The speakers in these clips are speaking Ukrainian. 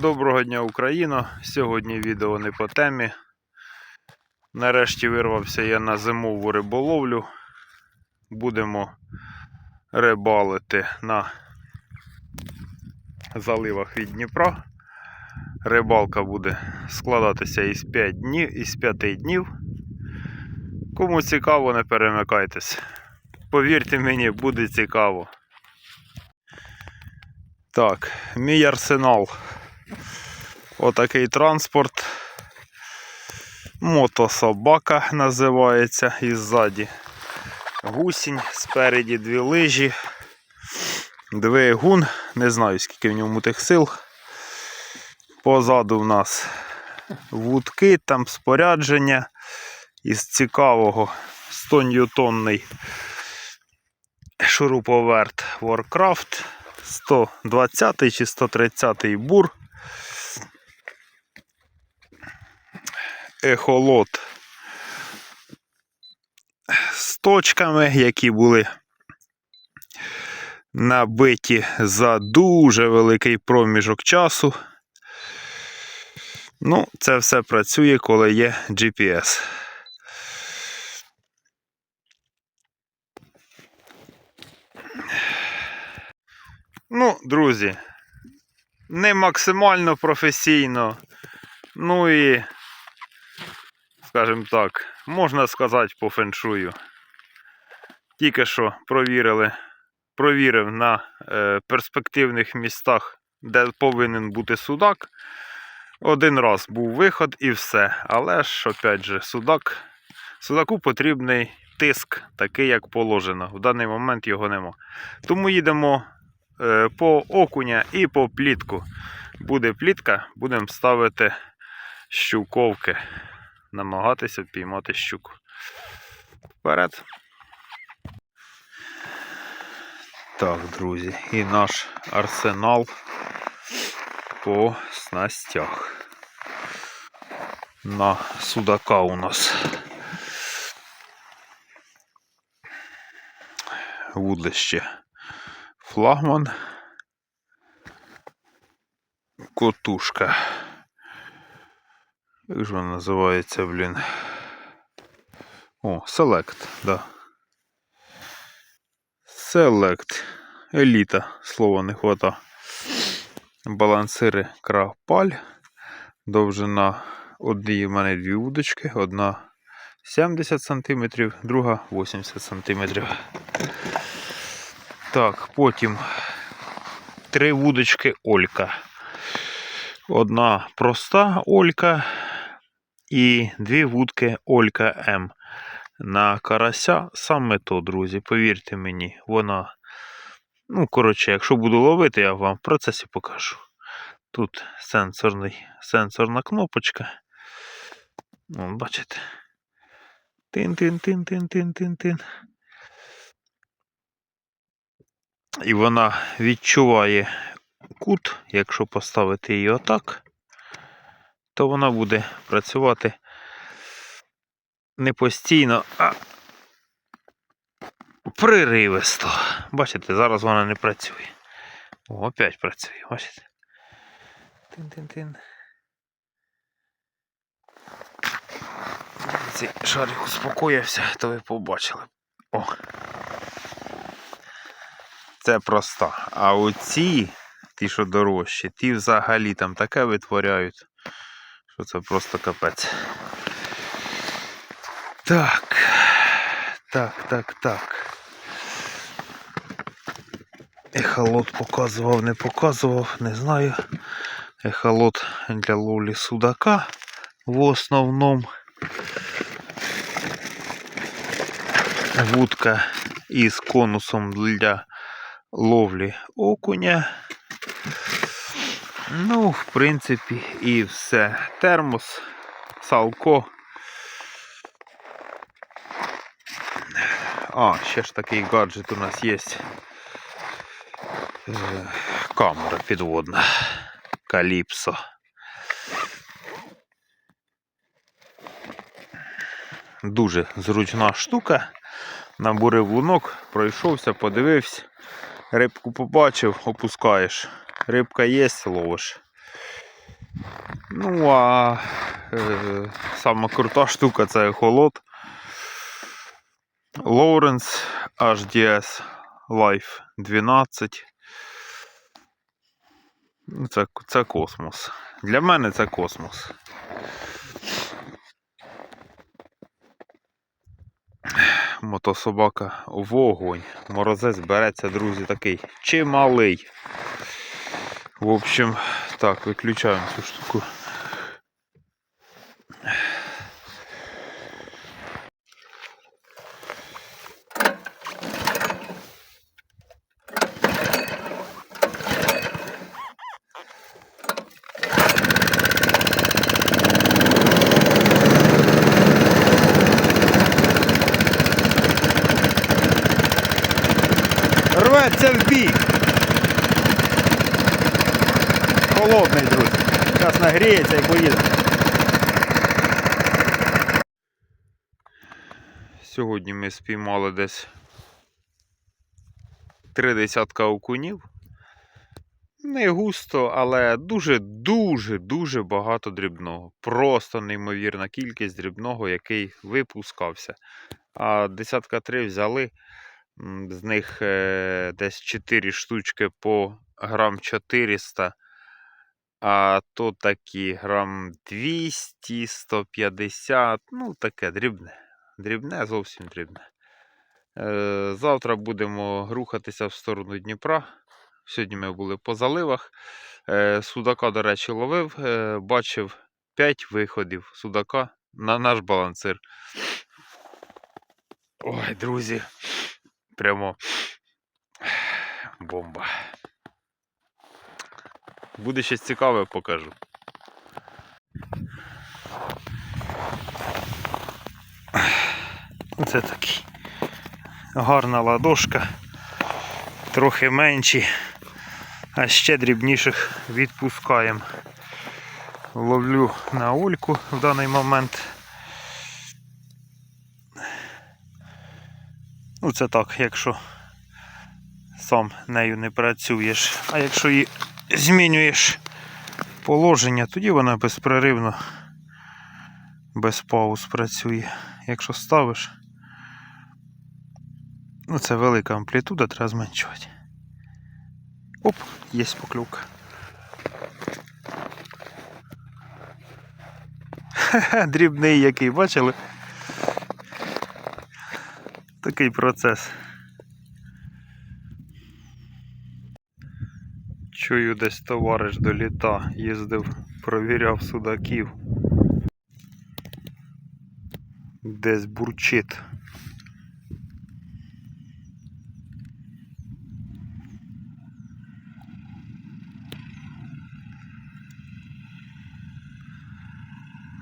Доброго дня, Україна! Сьогодні відео не по темі. Нарешті вирвався я на зимову риболовлю. Будемо рибалити на заливах від Дніпра. Рибалка буде складатися із 5 днів, із 5 днів. Кому цікаво, не перемикайтесь. Повірте мені, буде цікаво. Так, мій арсенал. Отакий транспорт. Мотособака називається і ззаді. Гусінь, спереді дві лижі, двигун, не знаю скільки в ньому тих сил. Позаду в нас вудки, там спорядження із цікавого 100 ньютонний шуруповерт Warcraft 120 чи 130 бур. Ехолот з точками, які були набиті за дуже великий проміжок часу. Ну, це все працює, коли є GPS. Ну, друзі, не максимально професійно. Ну і, скажімо так, можна сказати по феншую. Тільки що провірили, провірив на е, перспективних містах, де повинен бути судак. Один раз був виход і все. Але ж, опять же, судак, судаку потрібний тиск, такий, як положено. В даний момент його нема. Тому їдемо е, по окуня і по плітку. Буде плітка, будемо ставити щуковки. Намагатися впіймати щуку. Вперед. Так, друзі, і наш арсенал по снастях. На судака у нас вудлище флагман, котушка. Як ж вона називається, блін? О, Select, да. Select. Еліта, слова не хвата. Балансири крапаль. Довжина однієї в мене дві удочки. Одна 70 см, друга 80 см. Так, потім три вудочки Олька. Одна проста Олька і дві вудки Олька М. На карася саме то, друзі, повірте мені, вона. Ну, коротше, якщо буду ловити, я вам в процесі покажу. Тут сенсорний, сенсорна кнопочка. Вон, бачите. Тин-тин-тин-тин-тин-тин-тин. І вона відчуває кут, якщо поставити її отак, то вона буде працювати не постійно, а приривисто. Бачите, зараз вона не працює. О, опять працює, бачите? Тин-тин-тин. Цей шарик успокоївся, то ви побачили. О. Це проста. А оці, ті, що дорожчі, ті взагалі там таке витворяють, що це просто капець. Так. Так, так, так. Ехолот показував, не показував, не знаю. Ехолот для ловлі судака в основному. Вудка із конусом для ловлі окуня. Ну, в принципі, і все. Термос, салко. А, ще ж такий гаджет у нас є. Е, Камера підводна. Каліпсо. Дуже зручна штука. Набурив лунок, пройшовся, подивився. Рибку побачив, опускаєш. Рибка є, ловиш. Ну, а е, сама крута штука це холод. Lawrence HDS Life 12. Ну, Це, це космос. Для мене це космос. Мотособака вогонь. Морозець береться, друзі, такий чималий. В общем, так, виключаємо цю штуку. Рветься в бік. Холодний, друзі. Зараз нагріється і поїде. Сьогодні ми спіймали десь три десятка окунів. Не густо, але дуже-дуже дуже багато дрібного. Просто неймовірна кількість дрібного, який випускався. А десятка три взяли. З них е, десь 4 штучки по грам 400, а то такі грам 200, 150, ну таке дрібне. Дрібне, зовсім дрібне. Е, Завтра будемо рухатися в сторону Дніпра. Сьогодні ми були по заливах. Е, Судака, до речі, ловив. Е, Бачив 5 виходів судака на наш балансир. Ой, друзі, прямо бомба. Буде щось цікаве, покажу. Це такий гарна ладошка. Трохи менші, а ще дрібніших відпускаємо. Ловлю на ульку в даний момент. Ну, це так, якщо сам нею не працюєш. А якщо її змінюєш положення, тоді вона безпреривно, без пауз працює. Якщо ставиш, ну це велика амплітуда, треба зменшувати. Оп, є поклювка. Дрібний який, бачили? Такий процес. Чую, десь товариш до літа їздив, провіряв судаків. Десь бурчить.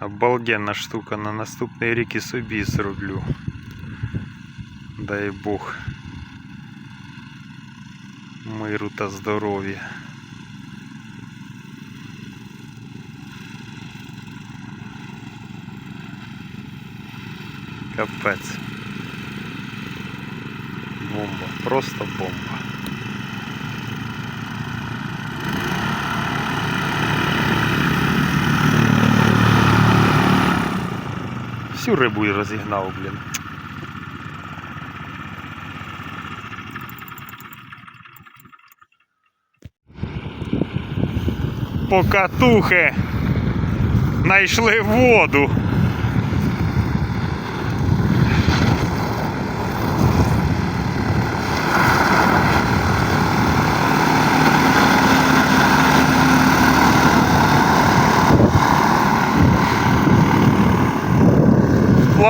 Обалденна штука, на наступний рік і собі зроблю. Дай Бог миру та здоров'я. Капець. Бомба, просто бомба. Всю рибу і розігнав, блін. Покатухи знайшли воду.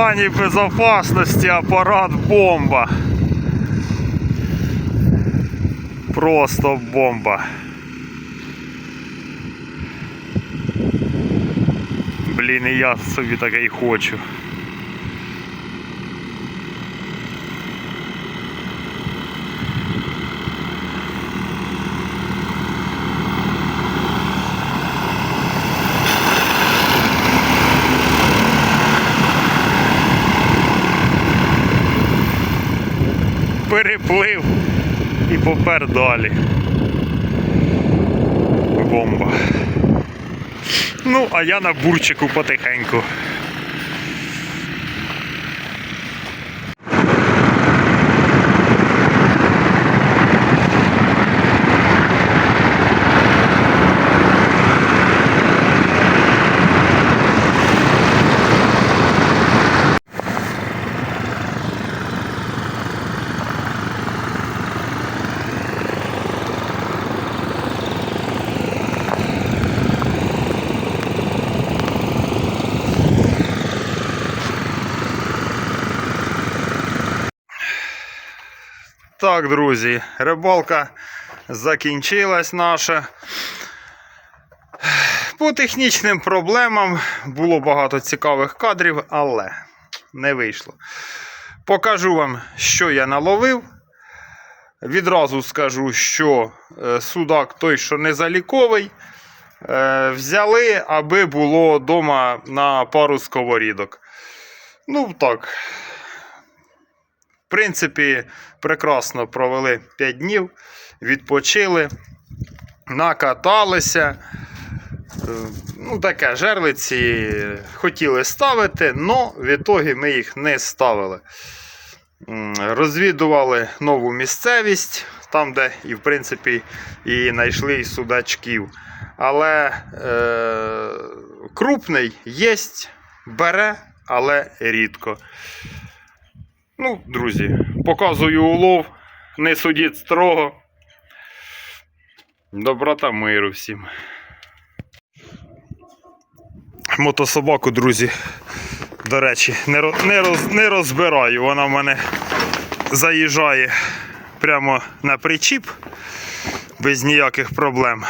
В плані безопасності апарат бомба. Просто бомба. Блін, і я собі таке й хочу. Переплив і попер далі. Бомба. Ну, а я на бурчику потихеньку. Так, друзі, рибалка закінчилась наша. По технічним проблемам було багато цікавих кадрів, але не вийшло. Покажу вам, що я наловив. Відразу скажу, що е, судак той, що не заліковий, е, взяли, аби було вдома на пару сковорідок. Ну, так. Принципі, прекрасно провели 5 днів, відпочили, накаталися. Е, Ну, таке, жерлиці хотіли ставити, але в ітогі ми їх не ставили. Розвідували нову місцевість, там, де і, в принципі, і знайшли і судачків. Але е, крупний є, бере, але рідко. Ну, друзі, показую улов. Не судіть строго. Добра та миру всім. Мотособаку, друзі, до речі, не, не, роз, не розбираю. Вона в мене заїжджає прямо на причіп без ніяких проблем.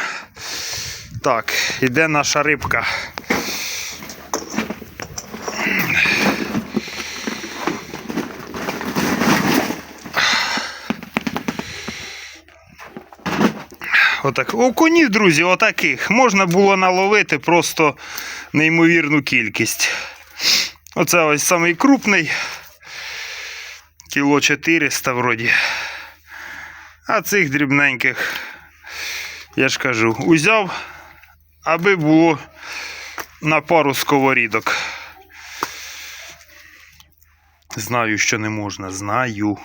Так, іде наша рибка. Отак. У конів, друзі, отаких можна було наловити просто неймовірну кількість. Оце ось самий крупний. Кіло 400 вроді. А цих дрібненьких, я ж кажу, узяв, аби було на пару сковорідок. Знаю, що не можна, знаю.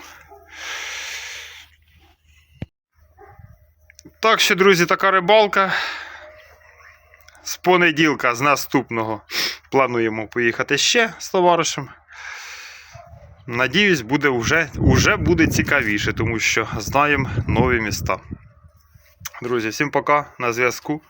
Так що, друзі, така рибалка. З понеділка, з наступного, плануємо поїхати ще з товаришем. Надіюсь, буде вже, вже буде цікавіше, тому що знаємо нові міста. Друзі, всім пока, на зв'язку.